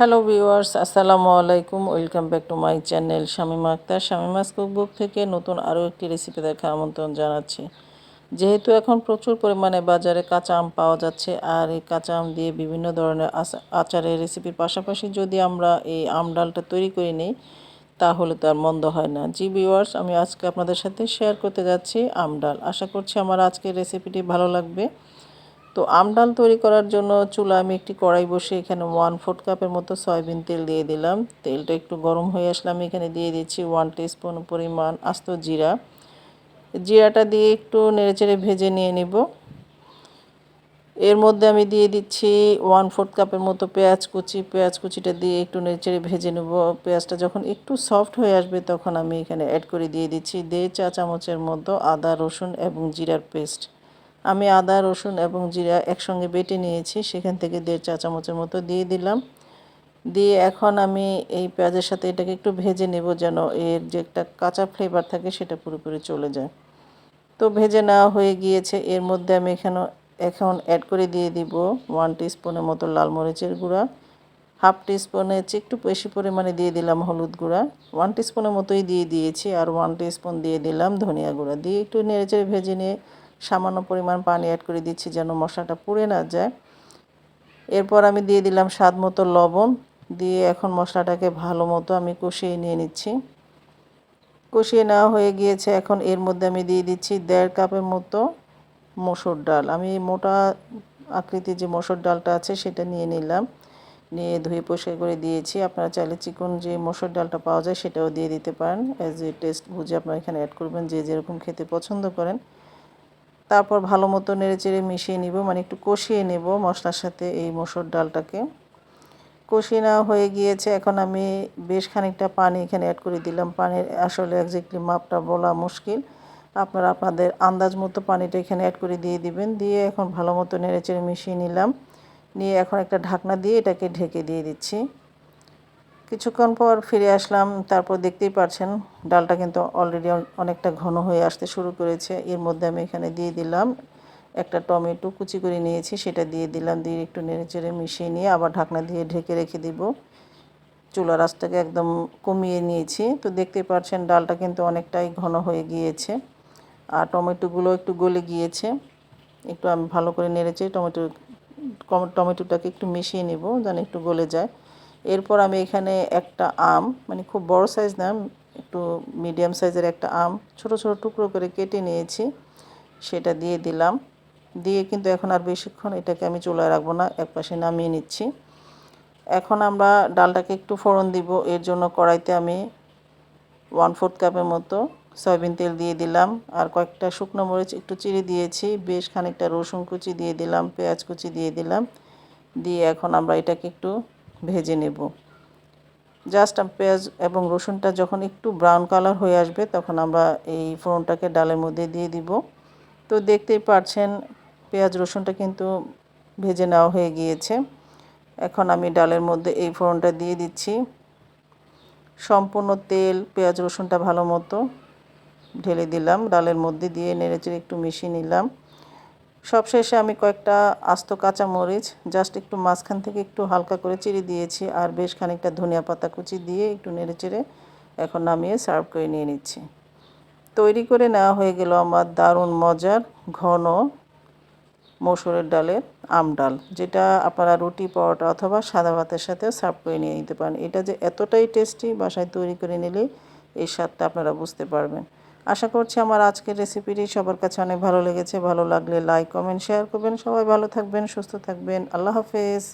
Hello viewers আসসালামু আলাইকুম welcome back to my channel Shamima Akter. Shamima's cookbook থেকে নতুন আরও একটি রেসিপি দেখার আমন্ত্রণ জানাচ্ছি। যেহেতু এখন প্রচুর পরিমাণে বাজারে কাঁচা আম পাওয়া যাচ্ছে, আর এই কাঁচা আম দিয়ে বিভিন্ন ধরনের আচা- আচারের রেসিপির পাশাপাশি যদি আমরা এই আম ডালটা তৈরি করে নিই, তাহলে তো আর মন্দ হয় না। জি ভিউয়ার্স আমি আজকে আপনাদের সাথে শেয়ার করতে যাচ্ছি আম ডাল। আশা করছি আমার আজকের রেসিপিটি ভালো লাগবে। তো আমডাল তৈরি করার জন্য চুলা আমি একটি কড়াই বসে এখানে ওয়ান ফোর্থ কাপের মতো সয়াবিন তেল দিয়ে দিলাম। তেলটা একটু গরম হয়ে আসলে আমি এখানে দিয়ে দিচ্ছি ওয়ান টিস্পুন পরিমাণ আস্ত জিরা। জিরাটা দিয়ে একটু নেড়েচেড়ে ভেজে নিয়ে নিব। এর মধ্যে আমি দিয়ে দিচ্ছি ওয়ান ফোর্থ কাপের মতো পেঁয়াজ কুচি। পেঁয়াজ কুচিটা দিয়ে একটু নেড়েচেড়ে ভেজে নেব। পেঁয়াজটা যখন একটু সফট হয়ে আসবে তখন আমি এখানে অ্যাড করে দিয়ে দিচ্ছি দেড় চা চামচের মতো আদা, রসুন এবং জিরার পেস্ট আমি আদা, রসুন এবং জিরা একসঙ্গে বেটে নিয়েছি। সেখান থেকে দেড় চা চামচের মতো দিয়ে দিলাম। দিয়ে এখন আমি এই পেঁয়াজের সাথে এটাকে একটু ভেজে নেব যেন এর যে একটা কাঁচা ফ্লেভার থাকে সেটা পুরোপুরি চলে যায়। তো ভেজে নেওয়া হয়ে গিয়েছে। এর মধ্যে আমি এখানে, এখন অ্যাড করে দিয়ে দিব ওয়ান স্পুনের মতো লাল মরিচের গুঁড়া হাফ টিস্পুনের চেয়ে একটু বেশি পরিমাণে দিয়ে দিলাম হলুদ গুঁড়া। ওয়ান টিস্পুনের মতোই দিয়ে দিয়েছি আর ওয়ান টিস্পুন দিয়ে দিলাম ধনিয়া গুঁড়া। দিয়ে একটু নেড়েচেড়ে ভেজে নিয়ে সামান্য পরিমাণ পানি অ্যাড করে দিচ্ছি যেন মশলাটা পুড়ে না যায়। এরপর আমি দিয়ে দিলাম স্বাদ মতো লবণ। দিয়ে এখন মশলাটাকে ভালো মতো আমি কষিয়ে নিয়ে নিচ্ছি। কষিয়ে নেওয়া হয়ে গিয়েছে। এখন এর মধ্যে আমি দিয়ে দিচ্ছি দেড় কাপের মতো মসুর ডাল। আমি মোটা আকৃতির যে মসুর ডালটা আছে সেটা নিয়ে নিলাম। নিয়ে ধুয়ে পরিষ্কার করে দিয়েছি। আপনারা চাইলে চিকন যে মসুর ডালটা পাওয়া যায় সেটাও দিয়ে দিতে পারেন। অ্যাজ এ টেস্ট বুঝে আপনারা এখানে অ্যাড করবেন। যে যেরকম খেতে পছন্দ করেন। তারপর ভালো মতো নেড়েচেড়ে মিশিয়ে নিব মানে একটু কষিয়ে নেব মশলার সাথে এই মসুর ডালটাকে। কষিয়ে নেওয়া হয়ে গিয়েছে, এখন আমি বেশ খানিকটা পানি এখানে অ্যাড করে দিলাম। পানির আসলে একজাক্টলি মাপটা বলা মুশকিল। আপনারা আপনাদের আন্দাজ মতো পানিটা এখানে অ্যাড করে দিয়ে দিবেন, দিয়ে এখন ভালো মতো নেড়েচেড়ে মিশিয়ে নিলাম। নিয়ে এখন একটা ঢাকনা দিয়ে এটাকে ঢেকে দিয়ে দিচ্ছি। কিছুক্ষণ পর ফিরে আসলাম, তারপর দেখতেই পাচ্ছেন ডালটা কিন্তু অলরেডি অনেকটা ঘন হয়ে আসতে শুরু করেছে। এর মধ্যে আমি এখানে দিয়ে দিলাম একটা টমেটো কুচি করে নিয়েছি, সেটা দিয়ে দিলাম, দিয়ে একটু নেড়েচেড়ে মিশিয়ে নিয়ে আবার ঢাকনা দিয়ে ঢেকে রেখে দিব। চুলা রাসটাকে একদম কমিয়ে নিয়েছি। তো দেখতে পাচ্ছেন ডালটা কিন্তু অনেকটাই ঘন হয়ে গিয়েছে। আর টমেটোগুলো একটু গলে গিয়েছে। একটু আমি ভালো করে নেড়েছি টমেটো টমেটোটাকে একটু মিশিয়ে নেব, যেন একটু গলে যায়। এরপর আমি এখানে একটা আম মানে খুব বড় সাইজ না, একটু মিডিয়াম সাইজের একটা আম, ছোট ছোট টুকরো করে কেটে নিয়েছি। সেটা দিয়ে দিলাম। দিয়ে কিন্তু এখন আর বেশিক্ষণ এটাকে আমি চুলায় রাখব না এক পাশে নামিয়ে নিচ্ছি। এখন আমরা ডালটাকে একটু ফোড়ন দিব। এর জন্য কড়াইতে আমি ওয়ান ফোর্থ কাপের মতো সয়াবিন তেল দিয়ে দিলাম। আর কয়েকটা শুকনো মরিচ, একটু চিড়ে দিয়েছি। বেশ খানিকটা রসুন কুচি দিয়ে দিলাম, পেঁয়াজ কুচি দিয়ে দিলাম। দিয়ে এখন আমরা এটাকে একটু ভেজে নেব। জাস্ট পেঁয়াজ এবং রসুনটা যখন একটু ব্রাউন কালার হয়ে আসবে, তখন আমরা এই ফোড়নটাকে ডালের মধ্যে দিয়ে দিব। তো দেখতেই পারছেন, পেঁয়াজ, রসুনটা কিন্তু ভেজে নেওয়া হয়ে গিয়েছে। এখন আমি ডালের মধ্যে এই ফোড়নটা দিয়ে দিচ্ছি। সম্পূর্ণ তেল, পেঁয়াজ, রসুনটা ভালো মতো ঢেলে দিলাম। ডালের মধ্যে দিয়ে নেড়েচেড়ে একটু মিশিয়ে নিলাম। সবশেষে আমি কয়েকটা আস্ত কাঁচা মরিচ জাস্ট একটু মাঝখান থেকে একটু হালকা করে চিড়ে দিয়েছি আর বেশ খানিকটা ধনিয়া পাতা কুচি দিয়ে একটু নেড়ে চেড়ে এখন নামিয়ে সার্ভ করে নিয়ে নিচ্ছি। তৈরি করে নেওয়া হয়ে গেল আমার দারুণ মজার ঘন মসুরের ডালের আম ডাল, যেটা আপনারা রুটি, পরোটা অথবা সাদা ভাতের সাথেও সার্ভ করে নিয়ে নিতে পারেন। এটা যে এতটাই টেস্টি বাসায় তৈরি করে নিলে এই স্বাদটা আপনারা বুঝতে পারবেন। আশা করছি আমার আজকের রেসিপিটি সবার কাছে অনেক ভালো লেগেছে। ভালো লাগলে লাইক কমেন্ট শেয়ার করবেন। সবাই ভালো থাকবেন, সুস্থ থাকবেন। আল্লাহ হাফেজ।